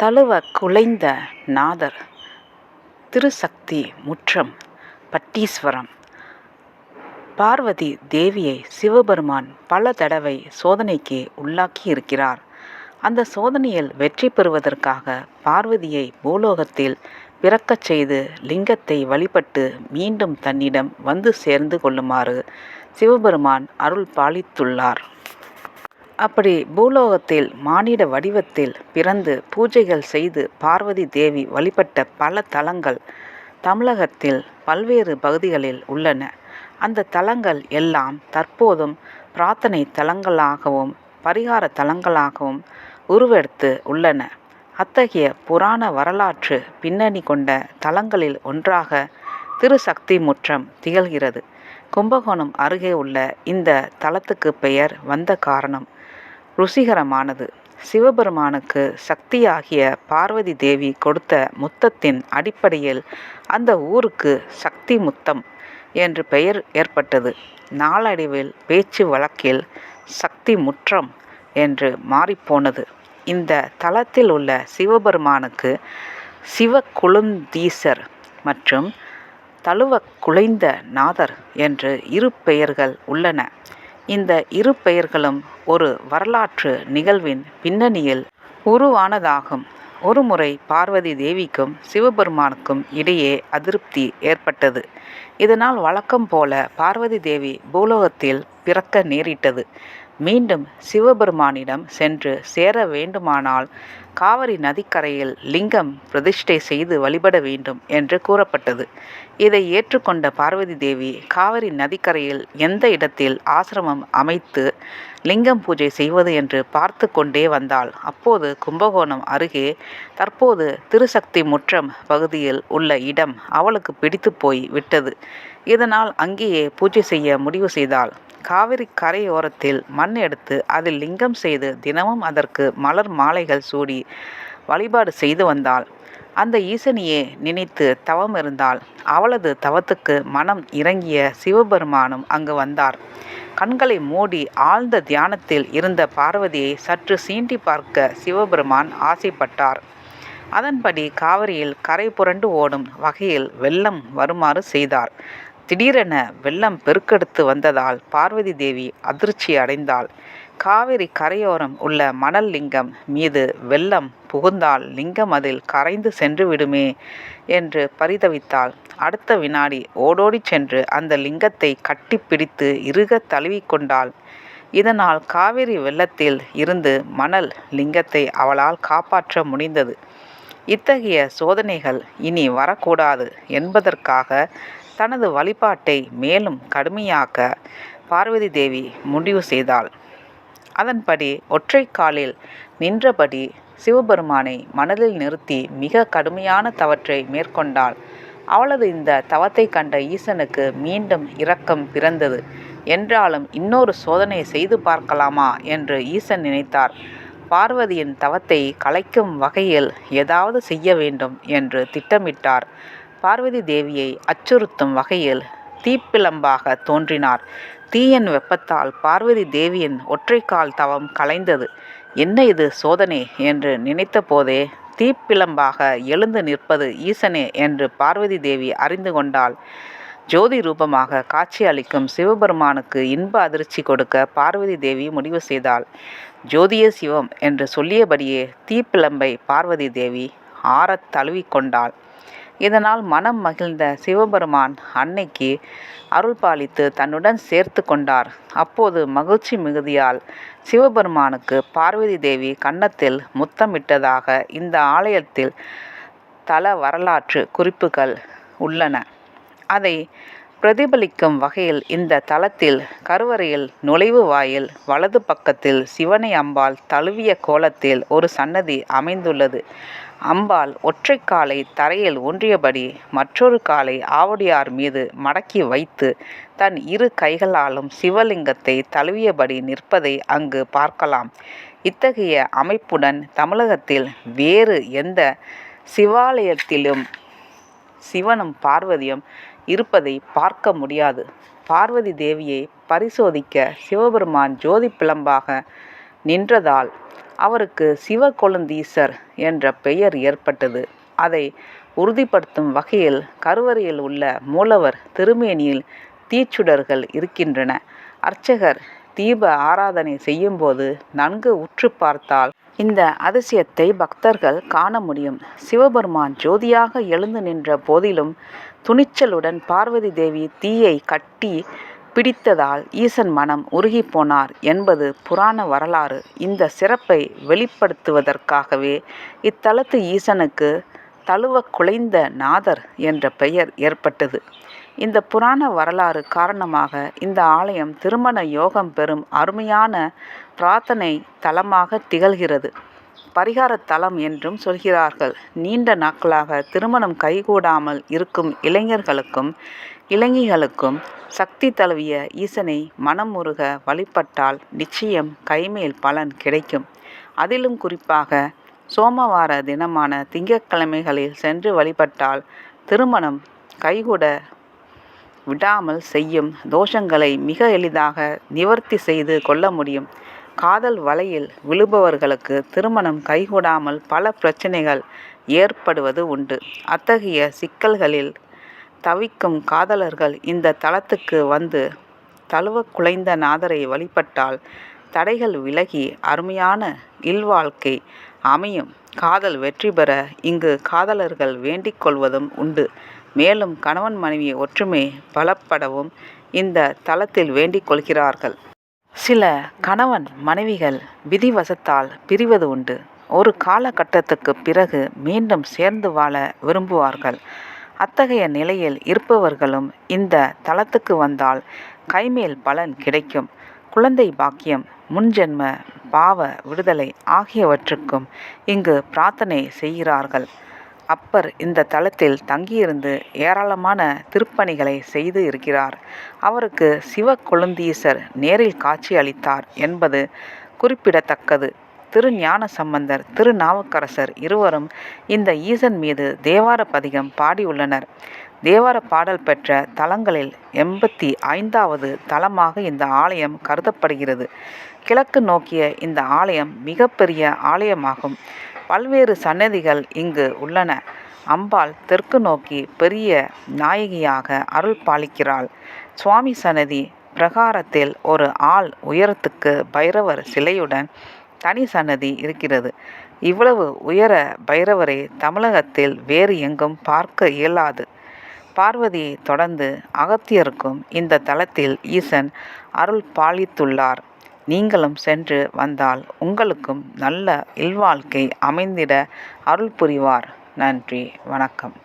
தழுவ குலைந்த நாதர் திருசக்தி முற்றம் பட்டீஸ்வரம். பார்வதி தேவியை சிவபெருமான் பல தடவை சோதனைக்கு உள்ளாக்கி இருக்கிறார். அந்த சோதனையில் வெற்றி பெறுவதற்காக பார்வதியை பூலோகத்தில் பிறக்கச் செய்து லிங்கத்தை வழிபட்டு மீண்டும் தன்னிடம் வந்து சேர்ந்து கொள்ளுமாறு சிவபெருமான் அருள் பாலித்துள்ளார். அப்படி பூலோகத்தில் மானிட வடிவத்தில் பிறந்து பூஜைகள் செய்து பார்வதி தேவி வழிபட்ட பல தலங்கள் தமிழகத்தில் பல்வேறு பகுதிகளில் உள்ளன. அந்த தலங்கள் எல்லாம் தற்போதும் பிரார்த்தனை தலங்களாகவும் பரிகார தலங்களாகவும் உருவெடுத்து உள்ளன. அத்தகைய புராண வரலாற்று பின்னணி கொண்ட தலங்களில் ஒன்றாக திருசக்தி முற்றம் திகழ்கிறது. கும்பகோணம் அருகே உள்ள இந்த தலத்துக்கு பெயர் வந்த காரணம். ருசிகரமானது. சிவபெருமானுக்கு சக்தியாகிய பார்வதி தேவி கொடுத்த முத்தத்தின் அடிப்படையில் அந்த ஊருக்கு சக்தி முத்தம் என்று பெயர் ஏற்பட்டது. நாளடைவில் பேச்சு வழக்கில் சக்தி முற்றம் என்று மாறிப்போனது. இந்த தளத்தில் உள்ள சிவபெருமானுக்கு சிவக்குளுந்தீசர் மற்றும் தழுவ குலைந்த நாதர் என்று இரு பெயர்கள் உள்ளன. இந்த இரு பெயர்களும் ஒரு வரலாற்று நிகழ்வின் பின்னணியில் உருவானதாகும். ஒருமுறை பார்வதி தேவிக்கும் சிவபெருமானுக்கும் இடையே அதிருப்தி ஏற்பட்டது. இதனால் வழக்கம் போல பார்வதி தேவி பூலோகத்தில் பிறக்க நேரிட்டது. மீண்டும் சிவபெருமானிடம் சென்று சேர வேண்டுமானால் காவிரி நதிக்கரையில் லிங்கம் பிரதிஷ்டை செய்து வழிபட வேண்டும் என்று கூறப்பட்டது. இதை ஏற்றுக்கொண்ட பார்வதி தேவி காவிரி நதிக்கரையில் எந்த இடத்தில் ஆசிரமம் அமைத்து லிங்கம் பூஜை செய்வது என்று பார்த்து கொண்டே வந்தாள். அப்போது கும்பகோணம் அருகே தற்போது திருசக்தி முற்றம் பகுதியில் உள்ள இடம் அவளுக்கு பிடித்து போய் விட்டது. இதனால் அங்கேயே பூஜை செய்ய முடிவு செய்தாள். காவிரி கரையோரத்தில் மண் எடுத்து அதில் லிங்கம் செய்து தினமும் அதற்கு மலர் மாலைகள் சூடி வழிபாடு செய்து வந்தாள். அந்த ஈசனியே நினைத்து தவம் இருந்தால் அவளது தவத்துக்கு மனம் இறங்கிய சிவபெருமானும் அங்கு வந்தார். கண்களை மூடி ஆழ்ந்த தியானத்தில் இருந்த பார்வதியை சற்று சீண்டி பார்க்க சிவபெருமான் ஆசைப்பட்டார். அதன்படி காவிரியில் கரை புரண்டு ஓடும் வகையில் வெள்ளம் வருமாறு செய்தார். திடீரென வெள்ளம் பெருக்கெடுத்து வந்ததால் பார்வதி தேவி அதிர்ச்சி அடைந்தாள். காவிரி கரையோரம் உள்ள மணல் லிங்கம் மீது வெள்ளம் புகுந்தால் லிங்கம் அதில் கரைந்து சென்று விடுமே என்று பரிதவித்தாள். அடுத்த வினாடி ஓடோடி சென்று அந்த லிங்கத்தை கட்டிப்பிடித்து இறுக தழுவிக்கொண்டாள் இதனால் காவிரி வெள்ளத்தில் இருந்து மணல் லிங்கத்தை அவளால் காப்பாற்ற முடிந்தது. இத்தகைய சோதனைகள் இனி வரக்கூடாது என்பதற்காக தனது வழிபாட்டை மேலும் கடுமையாக்க பார்வதி தேவி முடிவு செய்தாள். அதன்படி ஒற்றை காலில் நின்றபடி சிவபெருமானை மனதில் நிறுத்தி மிக கடுமையான தவற்றை மேற்கொண்டாள். அவளது இந்த தவத்தை கண்ட ஈசனுக்கு மீண்டும் இரக்கம் பிறந்தது. என்றாலும் இன்னொரு சோதனை செய்து பார்க்கலாமா என்று ஈசன் நினைத்தார். பார்வதியின் தவத்தை கலைக்கும் வகையில் ஏதாவது செய்ய வேண்டும் என்று திட்டமிட்டார். பார்வதி தேவியை அச்சுறுத்தும் வகையில் தீப்பிழம்பாக தோன்றினார். தீயின் வெப்பத்தால் பார்வதி தேவியின் ஒற்றைக்கால் தவம் கலைந்தது. என்ன இது சோதனை என்று நினைத்த போதே தீப்பிழம்பாக எழுந்து நிற்பது ஈசனே என்று பார்வதி தேவி அறிந்து கொண்டாள். ஜோதி ரூபமாக காட்சி அளிக்கும் சிவபெருமானுக்கு இன்ப அதிர்ச்சி கொடுக்க பார்வதி தேவி முடிவு செய்தாள். ஜோதிய சிவம் என்று சொல்லியபடியே தீப்பிழம்பை பார்வதி தேவி ஆறத் தழுவிக்கொண்டாள் இதனால் மனம் மகிழ்ந்த சிவபெருமான் அன்னைக்கு அருள் பாலித்து தன்னுடன் சேர்த்து கொண்டார். அப்போது மகிழ்ச்சி மிகுதியால் சிவபெருமானுக்கு பார்வதி தேவி கன்னத்தில் முத்தமிட்டதாக இந்த ஆலயத்தில் தல வரலாற்று குறிப்புகள் உள்ளன. அதை பிரதிபலிக்கும் வகையில் இந்த தளத்தில் கருவறையில் நுழைவு வாயில் வலது பக்கத்தில் சிவனை அம்பாள் தழுவிய கோலத்தில் ஒரு சன்னதி அமைந்துள்ளது. அம்பாள் ஒற்றை காலை தரையில் ஊன்றியபடி மற்றொரு காலை ஆவடியார் மீது மடக்கி வைத்து தன் இரு கைகளாலும் சிவலிங்கத்தை தழுவியபடி நிற்பதை அங்கு பார்க்கலாம். இத்தகைய அமைப்புடன் தமிழகத்தில் வேறு எந்த சிவாலயத்திலும் சிவனும் பார்வதியும் இருப்பதை பார்க்க முடியாது பார்வதி தேவியை பரிசோதிக்க சிவபெருமான் ஜோதி பிளம்பாக நின்றதால் அவருக்கு சிவகொழுந்தீசர் என்ற பெயர் ஏற்பட்டது. அதை உறுதிப்படுத்தும் வகையில் கருவறையில் உள்ள மூலவர் திருமேனியில் தீச்சுடர்கள் இருக்கின்றன. அர்ச்சகர் தீப ஆராதனை செய்யும்போது நன்கு உற்று பார்த்தால் இந்த அதிசயத்தை பக்தர்கள் காண முடியும். சிவபெருமான் ஜோதியாக எழுந்து நின்ற போதிலும் துணிச்சலுடன் பார்வதி தேவி தீயை கட்டி பிடித்ததால் ஈசன் மனம் உருகிப் போனார் என்பது புராண வரலாறு. இந்த சிறப்பை வெளிப்படுத்துவதற்காகவே இத்தலத்து ஈசனுக்கு தழுவ குலைந்த நாதர் என்ற பெயர் ஏற்பட்டது. இந்த புராண வரலாறு காரணமாக இந்த ஆலயம் திருமண யோகம் பெறும் அருமையான பிரார்த்தனை தலமாக திகழ்கிறது. பரிகாரத் தலம் என்றும் சொல்கிறார்கள். நீண்ட நாட்களாக திருமணம் கைகூடாமல் இருக்கும் இளைஞர்களுக்கும் இளைஞிகளுக்கும் சக்தி தழுவிய ஈசனை மனம் முருக வழிபட்டால் நிச்சயம் கைமேல் பலன் கிடைக்கும். அதிலும் குறிப்பாக சோமவார தினமான திங்கட்கிழமைகளில் சென்று வழிபட்டால் திருமணம் கைகூட விடாமல் செய்யும் தோஷங்களை மிக எளிதாக நிவர்த்தி செய்து கொள்ள முடியும். காதல் வலையில் விழுபவர்களுக்கு திருமணம் கைகூடாமல் பல பிரச்சனைகள் ஏற்படுவது உண்டு. அத்தகைய சிக்கல்களில் தவிக்கும் காதலர்கள் இந்த தளத்துக்கு வந்து தழுவ குலைந்த நாதரை வழிபட்டால் தடைகள் விலகி அருமையான இல்வாழ்க்கை அமையும். காதல் வெற்றி பெற இங்கு காதலர்கள் வேண்டிக் கொள்வதும் உண்டு. மேலும் கணவன் மனைவி ஒற்றுமை பலப்படவும் இந்த தளத்தில் வேண்டிக் கொள்கிறார்கள். சில கணவன் மனைவிகள் விதிவசத்தால் பிரிவது உண்டு. ஒரு காலகட்டத்துக்குப் பிறகு மீண்டும் சேர்ந்து வாழ விரும்புவார்கள். அத்தகைய நிலையில் இருப்பவர்களும் இந்த தளத்துக்கு வந்தால் கைமேல் பலன் கிடைக்கும். குழந்தை பாக்கியம் முன்ஜென்ம பாவ விடுதலை ஆகியவற்றுக்கும் இங்கு பிரார்த்தனை செய்கிறார்கள். அப்பர் இந்த தலத்தில் தங்கியிருந்து ஏராளமான திருப்பணிகளை செய்து இருக்கிறார். அவருக்கு சிவக்கொழுந்தீசர் நேரில் காட்சி அளித்தார் என்பது குறிப்பிடத்தக்கது. திருஞானசம்பந்தர் திருநாவுக்கரசர் இருவரும் இந்த ஈசன் மீது தேவார பதிகம் பாடியுள்ளனர். தேவார பாடல் பெற்ற தலங்களில் எண்பத்தி ஐந்தாவது தலமாக இந்த ஆலயம் கருதப்படுகிறது. கிழக்கு நோக்கிய இந்த ஆலயம் மிகப்பெரிய ஆலயமாகும். பல்வேறு சன்னதிகள் இங்கு உள்ளன. அம்பாள் தெற்கு நோக்கி பெரிய நாயகியாக அருள் பாலிக்கிறாள். சுவாமி சன்னதி பிரகாரத்தில் ஒரு ஆள் உயரத்துக்கு பைரவர் சிலையுடன் தனி சன்னதி இருக்கிறது. இவ்வளவு உயர பைரவரை தமிழகத்தில் வேறு எங்கும் பார்க்க இயலாது. பார்வதியை தொடர்ந்து அகத்தியருக்கும் இந்த தலத்தில் ஈசன் அருள் பாலித்துள்ளார். நீங்களும் சென்று வந்தால் உங்களுக்கும் நல்ல இல்வாழ்க்கை அமைந்திட அருள் புரிவார். நன்றி வணக்கம்.